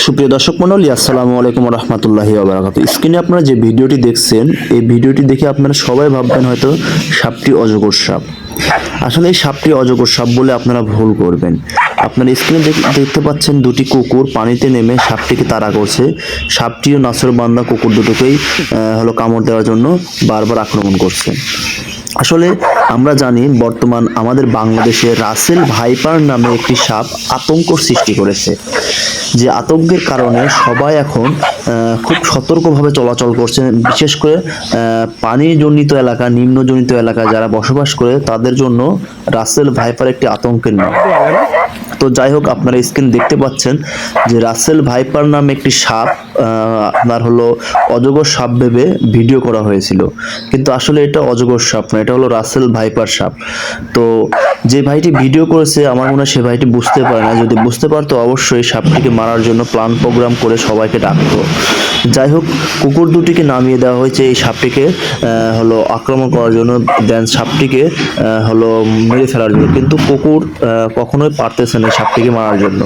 সুপ্রিয় দর্শক মণ্ডলী, আসসালামু আলাইকুম রহমতুল্লাহি আবরাকাত স্ক্রিনে আপনারা যে ভিডিওটি দেখছেন, এই ভিডিওটি দেখে আপনারা সবাই ভাববেন হয়তো সাপটি অজগর সাপ। আসলে এই সাপটি অজগর সাপ বলে আপনারা ভুল করবেন। আপনারা স্ক্রিনে দেখতে পাচ্ছেন দুটি কুকুর পানিতে নেমে সাপটিকে তাড়া করছে। সাপটিও নাসর বান্দা কুকুর দুটোকেই হলো কামড় দেওয়ার জন্য বারবার আক্রমণ করছে। আসলে আমরা জানি বর্তমান আমাদের বাংলাদেশে রাসেল ভাইপার নামে একটি সাপ আতঙ্ক সৃষ্টি করেছে। যে আতঙ্কের কারণে সবাই এখন খুব সতর্কভাবে চলাচল করছে। বিশেষ করে পানিজনিত এলাকা, নিম্নজনিত এলাকা যারা বসবাস করে, তাদের জন্য রাসেল ভাইপার একটি আতঙ্কের নাম। তো যাই হোক, আপনারা স্ক্রিন দেখতে পাচ্ছেন যে রাসেল ভাইপার নামে একটি সাপ আপনার হলো অজগর সাপ ভেবে ভিডিও করা হয়েছিল। কিন্তু আসলে এটা অজগর সাপ না, এটা হলো রাসেল ভাইপার সাপ। তো যে ভাইটি ভিডিও করেছে, আমার মনে হয় সে ভাইটি বুঝতে পারে না। যদি বুঝতে পারতো, অবশ্যই সাপটিকে মারার জন্য প্ল্যান প্রোগ্রাম করে সবাইকে ডাকতো যাই হোক, কুকুর দুটিকে নামিয়ে দেওয়া হয়েছে এই সাপটিকে হলো আক্রমণ করার জন্য দেন সাপটিকে হলো মেরে ফেলার জন্য। কিন্তু কুকুর কখনোই পারতেছে না সাপটিকে মারার জন্য।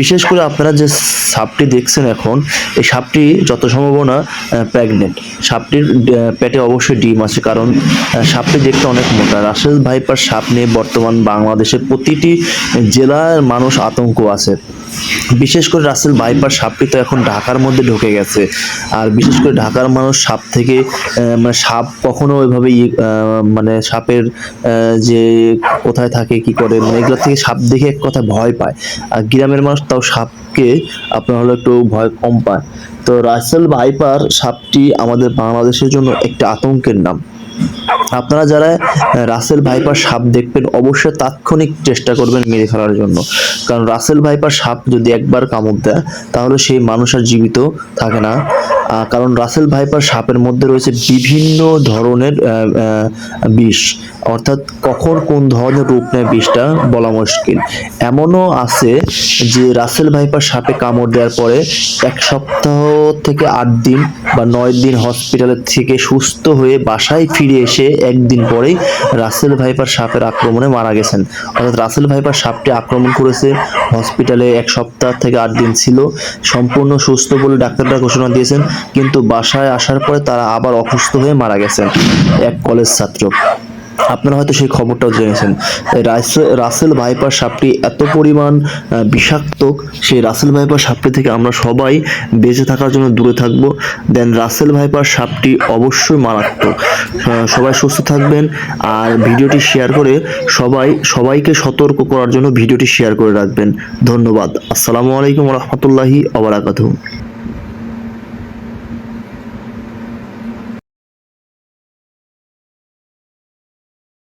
বিশেষ করে আপনারা যে সাপটি দেখছেন এখন, এই সাপটি যত সম্ভাবনা প্রেগনেন্ট সাপটির পেটে অবশ্যই ডিম আছে, কারণ সাপটি দেখতে অনেক মোটা। রাসেল ভাইপার সাপ নিয়ে বর্তমান বাংলাদেশে প্রতিটি জেলার মানুষ আতঙ্ক আছে। বিশেষ করে রাসেল বাইপার সাপটি তো এখন ঢাকার মধ্যে ঢুকে গেছে। আর বিশেষ করে ঢাকার মানুষ সাপ থেকে মানে সাপ কখনো ওইভাবে মানে সাপের যে কোথায় থাকে, কি করে মানে এগুলো থেকে সাপ দেখে এক কথা ভয় পায়। আর গ্রামের মানুষ তাও সাপকে আপনার হলো একটু ভয় কম পায়। তো রাসেল ভাইপার সাপটি আমাদের বাংলাদেশের জন্য একটা আতঙ্কের নাম। আপনারা যারা রাসেল ভাইপার সাপ দেখবেন, অবশ্যই তাৎক্ষণিক চেষ্টা করবেন মেরে ফেলার জন্য। কারণ রাসেল ভাইপার সাপ যদি একবার কামড় দেয়, তাহলে সেই মানুষ আর জীবিত থাকে না। কারণ রাসেল ভাইপার সাপের মধ্যে রয়েছে বিভিন্ন ধরনের বিষ। অর্থাৎ কখন কোন ধরনের রূপ নেয় বিষটা বলা মুশকিল। এমনও আছে যে রাসেল ভাইপার সাপে কামড় দেওয়ার পরে এক সপ্তাহ থেকে আট দিন বা নয় দিন হসপিটালের থেকে সুস্থ হয়ে বাসায় ফিরে এসে একদিন পরেই রাসেল ভাইপার সাপের আক্রমণে মারা গেছেন। অর্থাৎ রাসেল ভাইপার সাপটি আক্রমণ করেছে। হসপিটালে এক সপ্তাহ থেকে আট দিন ছিল। সম্পূর্ণ সুস্থ বলে ডাক্তাররা ঘোষণা দিয়েছেন। কিন্তু বাসায় আসার পরে তারা আবার অসুস্থ হয়ে মারা গেছেন। এক কলেজ ছাত্র। আপনারা হয়তো সেই খবরটাও জেনেছেন। রাসেল ভাইপার সাপটি এত পরিমাণ বিষাক্ত, সেই রাসেল ভাইপার সাপটি থেকে আমরা সবাই বেঁচে থাকার জন্য দূরে থাকব। দেন রাসেল ভাইপার সাপটি অবশ্যই মারাত্মক। সবাই সুস্থ থাকবেন আর ভিডিওটি শেয়ার করে সবাই, সবাইকে সতর্ক করার জন্য ভিডিওটি শেয়ার করে রাখবেন। ধন্যবাদ। আসসালামু আলাইকুম রহমতুল্লাহি আবরাকাতুহ